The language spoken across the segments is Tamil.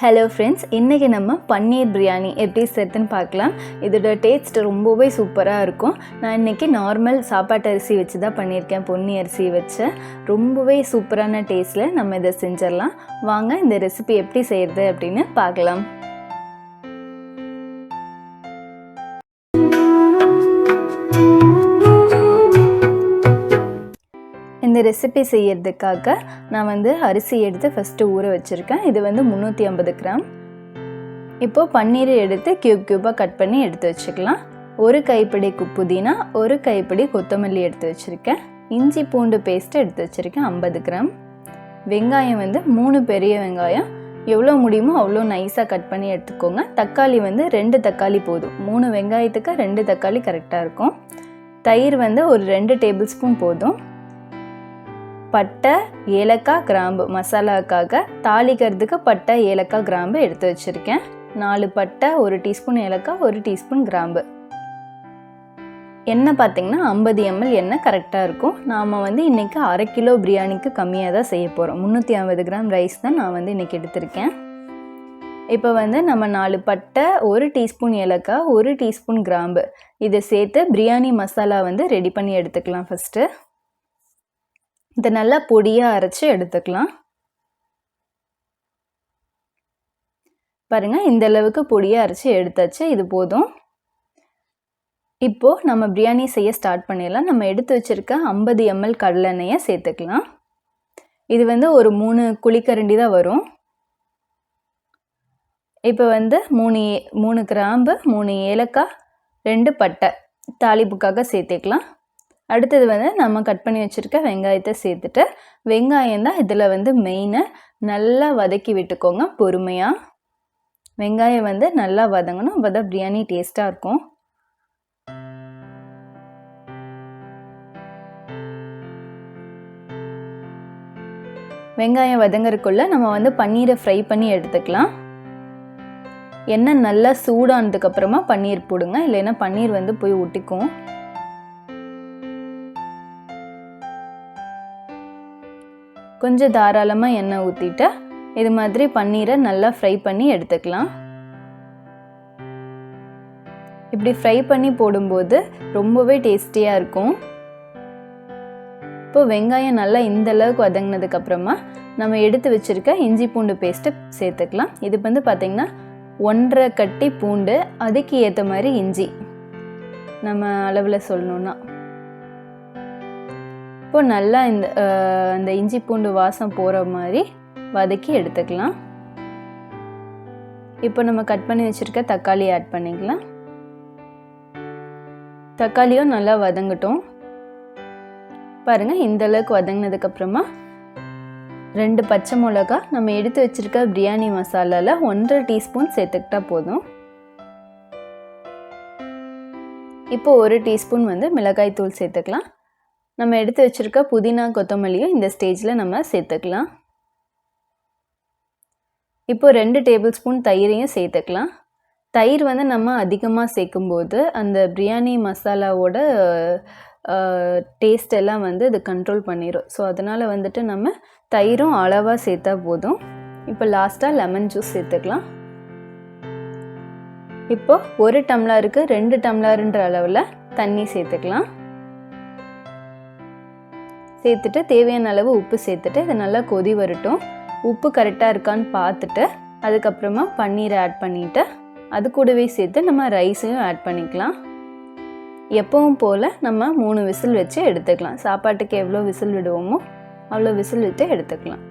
ஹலோ ஃப்ரெண்ட்ஸ் இன்றைக்கி நம்ம பன்னீர் பிரியாணி எப்படி செய்யறதுன்னு பார்க்கலாம். இதோட டேஸ்ட் ரொம்பவே சூப்பராக இருக்கும். நான் இன்றைக்கி நார்மல் சாப்பாட்டு அரிசி வச்சு தான் பண்ணியிருக்கேன். பொன்னி அரிசி வச்சு. ரொம்பவே சூப்பரான டேஸ்ட்டில் நம்ம இதை செஞ்சிடலாம். வாங்க இந்த ரெசிபி எப்படி செய்கிறது அப்படின்னு பார்க்கலாம். இந்த ரெசிபி செய்யறதுக்காக நான் வந்து அரிசி எடுத்து ஃபஸ்ட்டு ஊற வச்சுருக்கேன். இது வந்து முந்நூற்றி ஐம்பது கிராம். இப்போது பன்னீரை எடுத்து க்யூப் க்யூப்பாக கட் பண்ணி எடுத்து வச்சுக்கலாம். ஒரு கைப்பிடி புதினா ஒரு கைப்பிடி கொத்தமல்லி எடுத்து வச்சுருக்கேன். இஞ்சி பூண்டு பேஸ்ட்டு எடுத்து வச்சுருக்கேன் ஐம்பது கிராம். வெங்காயம் வந்து மூணு பெரிய வெங்காயம். எவ்வளோ முடியுமோ அவ்வளோ நைஸாக கட் பண்ணி எடுத்துக்கோங்க. தக்காளி வந்து ரெண்டு தக்காளி போதும். மூணு வெங்காயத்துக்கு ரெண்டு தக்காளி கரெக்டாக இருக்கும். தயிர் வந்து ஒரு ரெண்டு டேபிள் ஸ்பூன் போதும். பட்டை ஏலக்காய் கிராம்பு. மசாலாக்காக தாளிக்கிறதுக்கு பட்டை ஏலக்காய் கிராம்பு எடுத்து வச்சுருக்கேன். நாலு பட்டை ஒரு டீஸ்பூன் ஏலக்காய் ஒரு டீஸ்பூன் கிராம்பு. எண்ணெய் பார்த்தீங்கன்னா ஐம்பது எம்எல் எண்ணெய் கரெக்டாக இருக்கும். நாம் வந்து இன்றைக்கி அரை கிலோ பிரியாணிக்கு கம்மியாக தான் செய்ய போகிறோம் முந்நூற்றி ஐம்பது கிராம் ரைஸ் தான் நான் வந்து இன்றைக்கி எடுத்திருக்கேன். இப்போ வந்து நம்ம நாலு பட்டை ஒரு டீஸ்பூன் ஏலக்காய் ஒரு டீஸ்பூன் கிராம்பு. இதை சேர்த்து பிரியாணி மசாலா வந்து ரெடி பண்ணி எடுத்துக்கலாம் ஃபஸ்ட்டு இதை நல்லா பொடியாக அரைச்சி எடுத்துக்கலாம். பாருங்கள் இந்த அளவுக்கு பொடியாக அரைச்சி எடுத்தாச்சு இது போதும். இப்போது நம்ம பிரியாணி செய்ய ஸ்டார்ட் பண்ணிடலாம். நம்ம எடுத்து வச்சுருக்க ஐம்பது எம்எல் கடலெண்ணெயை சேர்த்துக்கலாம். இது வந்து ஒரு மூணு குழிக்கரண்டி தான் வரும். இப்போ வந்து மூணு ஏ மூணு கிராம்பு மூணு ஏலக்காய் ரெண்டு பட்டை தாளிப்புக்காக சேர்த்துக்கலாம். அடுத்தது வந்து நம்ம கட் பண்ணி வச்சுருக்க வெங்காயத்தை சேர்த்துட்டு வெங்காயம் தான் இதில் வந்து மெயினை நல்லா வதக்கி விட்டுக்கோங்க பொறுமையாக வெங்காயம் வந்து நல்லா வதங்கணும் அப்போ தான் பிரியாணி டேஸ்ட்டாக இருக்கும். வெங்காயம் வதங்கறதுக்குள்ளே நம்ம வந்து பன்னீரை ஃப்ரை பண்ணி எடுத்துக்கலாம். எண்ணெய் நல்லா சூடானதுக்கப்புறமா பன்னீர் போடுங்க இல்லைன்னா பன்னீர் வந்து போய் ஒட்டிக்கும். கொஞ்சம் தாராளமாக எண்ணெய் ஊற்றிட்டு இது மாதிரி பன்னீரை நல்லா ஃப்ரை பண்ணி எடுத்துக்கலாம். இப்படி ஃப்ரை பண்ணி போடும்போது ரொம்பவே டேஸ்டியாக இருக்கும். இப்போ வெங்காயம் நல்லா இந்த அளவுக்கு வதங்கினதுக்கு அப்புறமா நம்ம எடுத்து வச்சிருக்க இஞ்சி பூண்டு பேஸ்ட்டு சேர்த்துக்கலாம். இது வந்து பார்த்திங்கன்னா ஒன்றரை கட்டி பூண்டு அதுக்கு ஏற்ற மாதிரி இஞ்சி நம்ம அளவில் சொல்லணுன்னா இப்போ நல்லா இந்த அந்த இஞ்சி பூண்டு வாசம் போகிற மாதிரி வதக்கி எடுத்துக்கலாம். இப்போ நம்ம கட் பண்ணி வச்சுருக்க தக்காளி ஆட் பண்ணிக்கலாம். தக்காளியும் நல்லா வதங்கட்டும். பாருங்கள் இந்த அளவுக்கு வதங்கினதுக்கப்புறமா ரெண்டு பச்சை மிளகா நம்ம எடுத்து வச்சுருக்க பிரியாணி மசாலாவில் ஒன்றரை டீஸ்பூன் சேர்த்துக்கிட்டா போதும். இப்போ ஒரு டீஸ்பூன் வந்து மிளகாய் தூள் சேர்த்துக்கலாம். நம்ம எடுத்து வச்சுருக்க புதினா கொத்தமல்லியும் இந்த ஸ்டேஜில் நம்ம சேர்த்துக்கலாம். இப்போ ரெண்டு டேபிள் ஸ்பூன் தயிரையும் சேர்த்துக்கலாம். தயிர் வந்து நம்ம அதிகமாக சேர்க்கும்போது அந்த பிரியாணி மசாலாவோட டேஸ்ட் எல்லாம் வந்து இது கண்ட்ரோல் பண்ணிடும் ஸோ அதனால் வந்துட்டு நம்ம தயிரும் அளவாக சேர்த்தா போதும். இப்போ லாஸ்ட்டாக லெமன் ஜூஸ் சேர்த்துக்கலாம். இப்போ ஒரு டம்ளருக்கு ரெண்டு டம்ளருன்ற அளவில் தண்ணி சேர்த்துக்கலாம். சேர்த்துட்டு தேவையான அளவு உப்பு சேர்த்துட்டு இதை நல்லா கொதி வரட்டும். உப்பு கரெக்டாக இருக்கான்னு பார்த்துட்டு அதுக்கப்புறமா பன்னீரை ஆட் பண்ணிவிட்டு அது கூடவே சேர்த்து நம்ம ரைஸையும் ஆட் பண்ணிக்கலாம். எப்பவும் போல் நம்ம மூணு விசில் வச்சு எடுத்துக்கலாம். சாப்பாட்டுக்கு எவ்வளோ விசில் விடுவோமோ அவ்வளோ விசில் விட்டு எடுத்துக்கலாம்.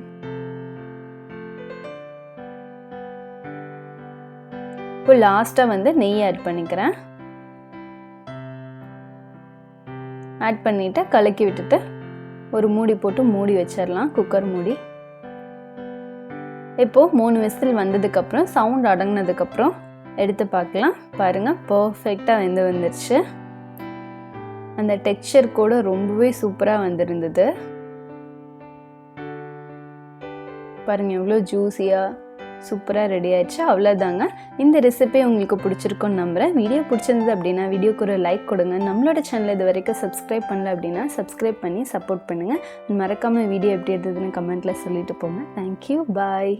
இப்போ லாஸ்ட்டாக வந்து நெய் ஆட் பண்ணிக்கிறேன். ஆட் பண்ணிவிட்டு கலக்கி விட்டுட்டு ஒரு மூடி போட்டு மூடி வச்சிடலாம் குக்கர் மூடி. இப்போது மூணு விசில் வந்ததுக்கப்புறம் சவுண்ட் அடங்கினதுக்கப்புறம் எடுத்து பார்க்கலாம். பாருங்கள் பர்ஃபெக்டாக வெந்து வந்துருச்சு. அந்த டெக்ஸ்சர் கூட ரொம்பவே சூப்பராக வந்திருந்தது. பாருங்கள் எவ்வளோ ஜூஸியாக சூப்பராக ரெடி ஆயிடுச்சு. அவ்வளோதாங்க இந்த ரெசிபி உங்களுக்கு பிடிச்சிருக்குன்னு நம்புகிறேன் வீடியோ பிடிச்சிருந்தது அப்படின்னா வீடியோக்கு ஒரு லைக் கொடுங்க. நம்மளோட சேனல் இது வரைக்கும் சப்ஸ்கிரைப் பண்ணல அப்படின்னா சப்ஸ்கிரைப் பண்ணி சப்போர்ட் பண்ணுங்கள் மறக்காமல் வீடியோ எப்படி இருந்ததுன்னு கமெண்ட்டில் சொல்லிட்டு போங்க. Thank you bye